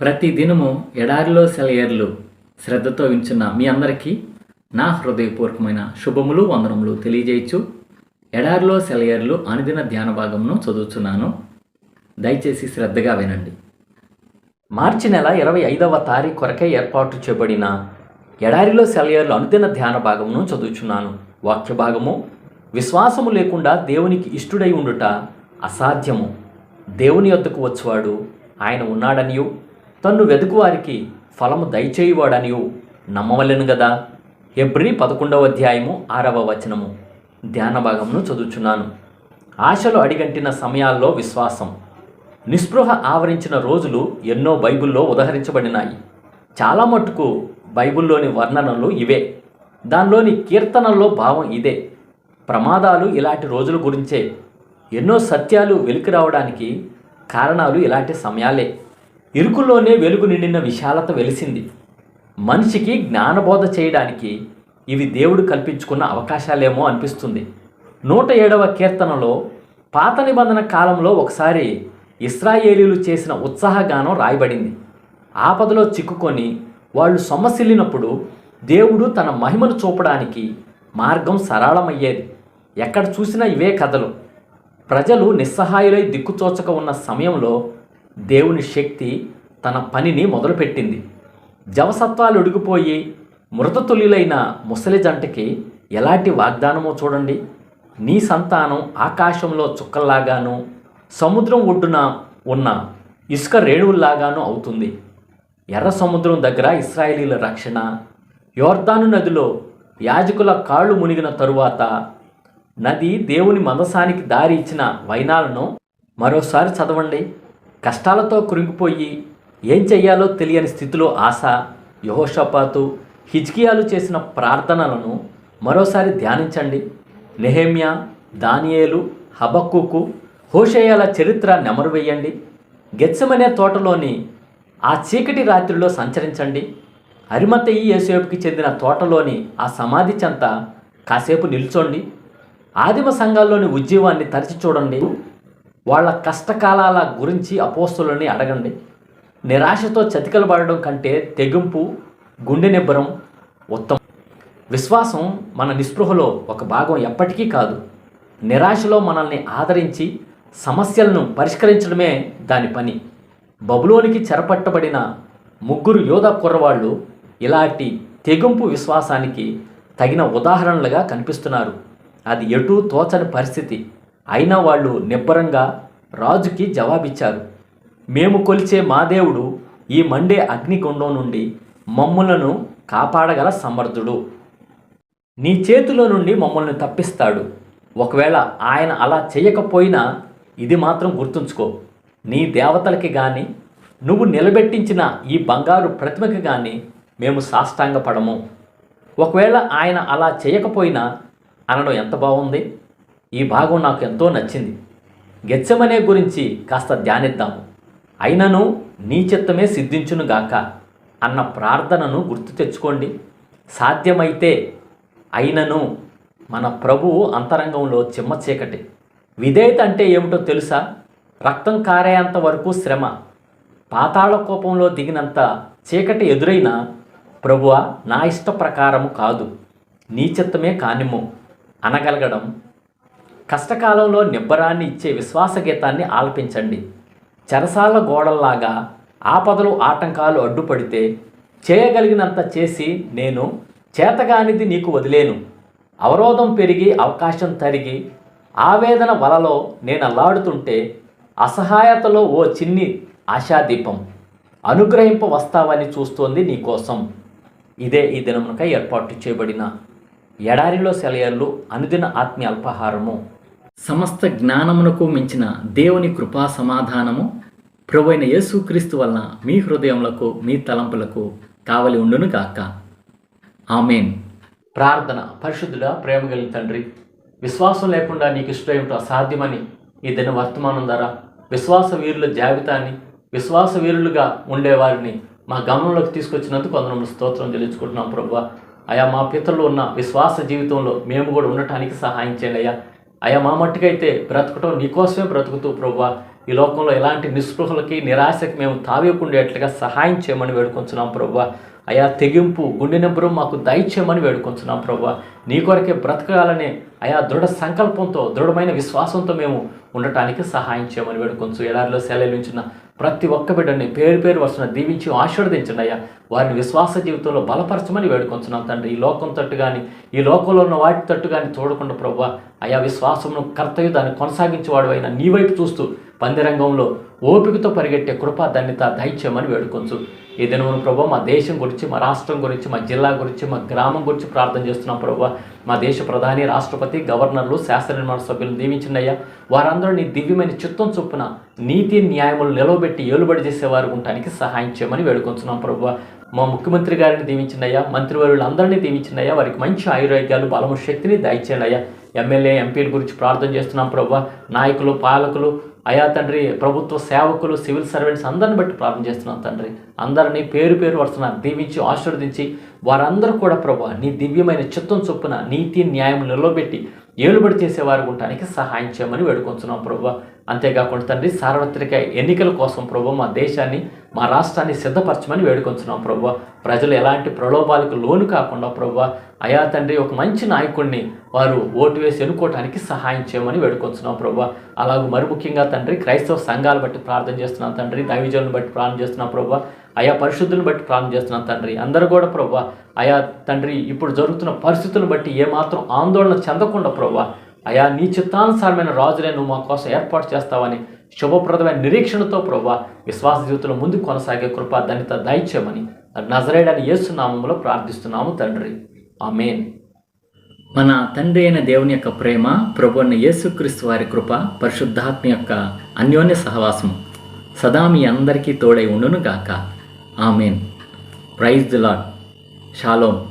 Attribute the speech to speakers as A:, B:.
A: ప్రతి దినము ఎడారిలో సెలయర్లు శ్రద్ధతో వించున్న మీ అందరికీ నా హృదయపూర్వకమైన శుభములు వందనములు తెలియజేయచ్చు. ఎడారిలో సెలయర్లు అనుదిన ధ్యాన భాగమును చదువుతున్నాను దయచేసి శ్రద్ధగా వినండి. మార్చి నెల ఇరవై ఐదవ తారీఖు కొరకే ఏర్పాటు చేయబడిన ఎడారిలో సెలయర్లు అనుదిన ధ్యాన భాగమును చదువుచున్నాను. వాక్య భాగము విశ్వాసము లేకుండా దేవునికి ఇష్టుడై ఉండుట అసాధ్యము. దేవుని యొద్దకు వచ్చువాడు ఆయన ఉన్నాడనియు తన్ను వెతుకువారికి ఫలము దయచేయువాడని నమ్మవలెను గదా? ఎబ్రి పదకొండవ అధ్యాయము ఆరవ వచనము. ధ్యాన భాగమును చదువుచున్నాను. ఆశలు అడిగంటిన సమయాల్లో విశ్వాసం. నిస్పృహ ఆవరించిన రోజులు ఎన్నో బైబిల్లో ఉదహరించబడినాయి. చాలా మట్టుకు బైబిల్లోని వర్ణనలు ఇవే. దానిలోని కీర్తనల్లో భావం ఇదే. ప్రమాదాలు ఇలాంటి రోజుల గురించే. ఎన్నో సత్యాలు వెలికి రావడానికి కారణాలు ఇలాంటి సమయాలే. ఇరుకులోనే వెలుగు నిండిన విశాలత వెలిసింది. మనిషికి జ్ఞానబోధ చేయడానికి ఇవి దేవుడు కల్పించుకున్న అవకాశాలేమో అనిపిస్తుంది. నూట ఏడవ కీర్తనలో పాత నిబంధన కాలంలో ఒకసారి ఇస్రాయేలీలు చేసిన ఉత్సాహగానం రాయబడింది. ఆపదలో చిక్కుకొని వాళ్ళు సొమ్మసిల్లినప్పుడు దేవుడు తన మహిమను చూపడానికి మార్గం సరళమయ్యేది. ఎక్కడ చూసినా ఇవే కథలు. ప్రజలు నిస్సహాయులై దిక్కుచోచక ఉన్న సమయంలో దేవుని శక్తి తన పనిని మొదలుపెట్టింది. జవసత్వాలు ఉడిగిపోయి మృతతుల్యులైన ముసలి జంటకి ఎలాంటి వాగ్దానమో చూడండి. నీ సంతానం ఆకాశంలో చుక్కల్లాగాను సముద్రం ఒడ్డున ఉన్న ఇసుక రేణువుల్లాగాను అవుతుంది. ఎర్ర సముద్రం దగ్గర ఇస్రాయేలీల రక్షణ యోర్దాను నదిలో యాజకుల కాళ్ళు మునిగిన తరువాత నది దేవుని మందసానికి దారి ఇచ్చిన వైనాలను మరోసారి చదవండి. కష్టాలతో కృంగిపోయి ఏం చెయ్యాలో తెలియని స్థితిలో ఆశ యహోషపాతు హిజ్కియాలు చేసిన ప్రార్థనలను మరోసారి ధ్యానించండి. నెహేమ్యా దానియేలు హబక్కుకు హోషేయాల చరిత్ర నెమరు వేయండి. గెత్సమనే తోటలోని ఆ చీకటి రాత్రిలో సంచరించండి. అరిమతయి యేసేపుకి చెందిన తోటలోని ఆ సమాధి చెంత కాసేపు నిల్చోండి. ఆదిమ సంఘాల్లోని ఉద్యమాన్ని తరిచి చూడండి. వాళ్ళ కష్టకాలాల గురించి అపోస్తులని అడగండి. నిరాశతో చతికలబడడం కంటే తెగింపు గుండె నిబ్బరం ఉత్తమం. విశ్వాసం మన నిస్పృహలో ఒక భాగం ఎప్పటికీ కాదు. నిరాశలో మనల్ని ఆదరించి సమస్యలను పరిష్కరించడమే దాని పని. బబులోనికి చెరపట్టబడిన ముగ్గురు యోధ కుర్రవాళ్ళు ఇలాంటి తెగింపు విశ్వాసానికి తగిన ఉదాహరణలుగా కనిపిస్తున్నారు. అది ఎటూ తోచని పరిస్థితి. అయినా వాళ్ళు నిబ్బరంగా రాజుకి జవాబిచ్చారు. మేము కొలిచే మా దేవుడు ఈ మండే అగ్నికుండం నుండి మమ్ములను కాపాడగల సమర్థుడు. నీ చేతిలో నుండి మమ్మల్ని తప్పిస్తాడు. ఒకవేళ ఆయన అలా చేయకపోయినా ఇది మాత్రం గుర్తుంచుకో. నీ దేవతలకి కానీ నువ్వు నిలబెట్టించిన ఈ బంగారు ప్రతిమకి కానీ మేము సాష్టాంగపడము. ఒకవేళ ఆయన అలా చేయకపోయినా అనడం ఎంత బాగుంది ఈ భాగం నాకు ఎంతో నచ్చింది. గెచ్చమనే గురించి కాస్త ధ్యానిద్దాము. అయినను నీ చిత్తమే సిద్ధించునుగాక అన్న ప్రార్థనను గుర్తు తెచ్చుకోండి. సాధ్యమైతే అయినను మన ప్రభువు అంతరంగంలో చిమ్మ చీకటి. విధేయత అంటే ఏమిటో తెలుసా? రక్తం కారేంత వరకు శ్రమ. పాతాళ కోపంలో దిగినంత చీకటి ఎదురైనా ప్రభువ నా ఇష్ట ప్రకారము కాదు. నీ చిత్తమే కానిమ్ము. అనగలగడం కష్టకాలంలో నిబ్బరాన్ని ఇచ్చే విశ్వాస గీతాన్ని ఆలపించండి. చెరసాల గోడల్లాగా ఆపదలు ఆటంకాలు అడ్డుపడితే చేయగలిగినంత చేసి నేను చేతగానిది నీకు వదిలేను. అవరోధం పెరిగి అవకాశం తరిగి ఆవేదన వలలో నేను అల్లాడుతుంటే అసహాయతలో ఓ చిన్ని ఆశాదీపం. అనుగ్రహింప వస్తావని చూస్తోంది నీకోసం ఇదే ఈ దినమునకై ఏర్పాటు చేయబడిన ఎడారిలో సెలయర్లు అనుదిన ఆత్మీయ అల్పాహారము. సమస్త జ్ఞానమునకు మించిన దేవుని కృపా సమాధానము ప్రభువైన యేసుక్రీస్తు వలన మీ హృదయములకు మీ తలంపులకు కావలి ఉండును గాక. ఆమెన్. ప్రార్థన పరిశుద్ధుల ప్రేమ కలిగిన తండ్రి విశ్వాసం లేకుండా నీకు ఇష్టమేమిటో అసాధ్యమని ఈ దిన వర్తమానం ద్వారా విశ్వాస వీరుల జాబితాని విశ్వాస వీరులుగా ఉండేవారిని మా గమనంలోకి తీసుకొచ్చినందుకు అందరం స్తోత్రం చెల్లించుకుంటున్నాం ప్రభు అయా మా పితరులు ఉన్న విశ్వాస జీవితంలో మేము కూడా ఉండటానికి సహాయం చేయండి అయ్యా. అయా మా మట్టుకైతే బ్రతకటం నీకోసమే బ్రతుకుతూ ప్రభా ఈ లోకంలో ఎలాంటి నిస్పృహలకి నిరాశకి మేము తావేకుండేట్లుగా సహాయం చేయమని వేడుకొంచున్నాం ప్రభా అయా తెగింపు గుండె నెంబరు మాకు దయచేయమని వేడుకొంచున్నాం ప్రభా నీ కొరకే బ్రతకాలనే అయా దృఢ సంకల్పంతో దృఢమైన విశ్వాసంతో మేము ఉండటానికి సహాయం చేయమని వేడుకొంచు. ఎడారిలో సెలవుంచిన ప్రతి ఒక్క బిడ్డని పేరు పేరు వస్తున్న దీవించి ఆశీర్వదించండి అయ్యా వారిని విశ్వాస జీవితంలో బలపరచమని వేడుకొంచున్నాం తండ్రి. ఈ లోకం తట్టు కానీ ఈ లోకంలో ఉన్న వాటి తట్టు కానీ చూడకుండా ప్రభు అయా విశ్వాసమును కర్తయ్య దాన్ని కొనసాగించేవాడు అయినా నీ వైపు చూస్తూ పందిరంగంలో ఓపికతో పరిగెట్టే కృప ధన్యత దయచేయమని వేడుకొంచు. ఈ దినమును ప్రభు మా దేశం గురించి మా రాష్ట్రం గురించి మా జిల్లా గురించి మా గ్రామం గురించి ప్రార్థన చేస్తున్నాం ప్రభు. మా దేశ ప్రధాని రాష్ట్రపతి గవర్నర్లు శాస్త్ర నిర్మాణ సభ్యులు దీవించిందయ్యా వారందరూ నీ దివ్యమైన చిత్తం చొప్పున నీతి న్యాయములు నిలవబెట్టి ఏలుబడి చేసేవారు ఉండటానికి సహాయం చేయమని వేడుకొంచున్నాం ప్రభు. మా ముఖ్యమంత్రి గారిని దీవించిందయ్యా మంత్రివర్యులందరినీ దీవించిందయ్యా వారికి మంచి ఆయుర్వేద్యాలు బలము శక్తిని దయచేయండి అయ్యా. ఎమ్మెల్యే ఎంపీల గురించి ప్రార్థన చేస్తున్నాం ప్రభు. నాయకులు పాలకులు అయా తండ్రి ప్రభుత్వ సేవకులు సివిల్ సర్వెంట్స్ అందరిని బట్టి ప్రార్థన చేస్తున్నాం తండ్రి. అందరినీ పేరు పేరు వరుసన దీవించి ఆశీర్వదించి వారందరూ కూడా ప్రభు నీ దివ్యమైన చిత్తం చొప్పున నీతి న్యాయం నిలబెట్టి ఏలుబడి చేసేవారు ఉండటానికి సహాయం చేయమని వేడుకొంచున్నాం ప్రభు. అంతేకాకుండా తండ్రి సార్వత్రిక ఎన్నికల కోసం ప్రభు మా దేశాన్ని మా రాష్ట్రాన్ని సిద్ధపరచమని వేడుకొంచున్నాం ప్రభు. ప్రజలు ఎలాంటి ప్రలోభాలకు లోను కాకుండా ప్రభు అయా తండ్రి ఒక మంచి నాయకుడిని వారు ఓటు వేసి ఎన్నుకోవటానికి సహాయం చేయమని వేడుకొంచున్నాం ప్రభు. అలాగే మరి ముఖ్యంగా తండ్రి క్రైస్తవ సంఘాలు బట్టి ప్రార్థన చేస్తున్నాం తండ్రి దైవజనులను బట్టి ప్రార్థన చేస్తున్నాం ప్రభు. ఆయా పరిశుద్ధులను బట్టి ప్రార్థన చేస్తున్నాం తండ్రి. అందరూ కూడా ప్రభు ఆయా తండ్రి ఇప్పుడు జరుగుతున్న పరిస్థితులను బట్టి ఏమాత్రం ఆందోళన చెందకుండా ప్రభు అయా నీ చిత్తానుసారమైన రాజులే నువ్వు మా కోసం ఏర్పాటు చేస్తావని శుభప్రదమైన నిరీక్షణతో ప్రభు విశ్వాస జీవితంలో ముందు కొనసాగే కృప ధన్యత దయచేయమని నజరేడని యేసునామంలో ప్రార్థిస్తున్నాము తండ్రి. ఆమెన్. మన తండ్రి అయిన దేవుని యొక్క ప్రేమ ప్రభున్న యేసుక్రీస్తు వారి కృప పరిశుద్ధాత్మ యొక్క అన్యోన్య సహవాసం సదా మీ అందరికీ తోడై ఉండును గాక amen. Praise the lord shalom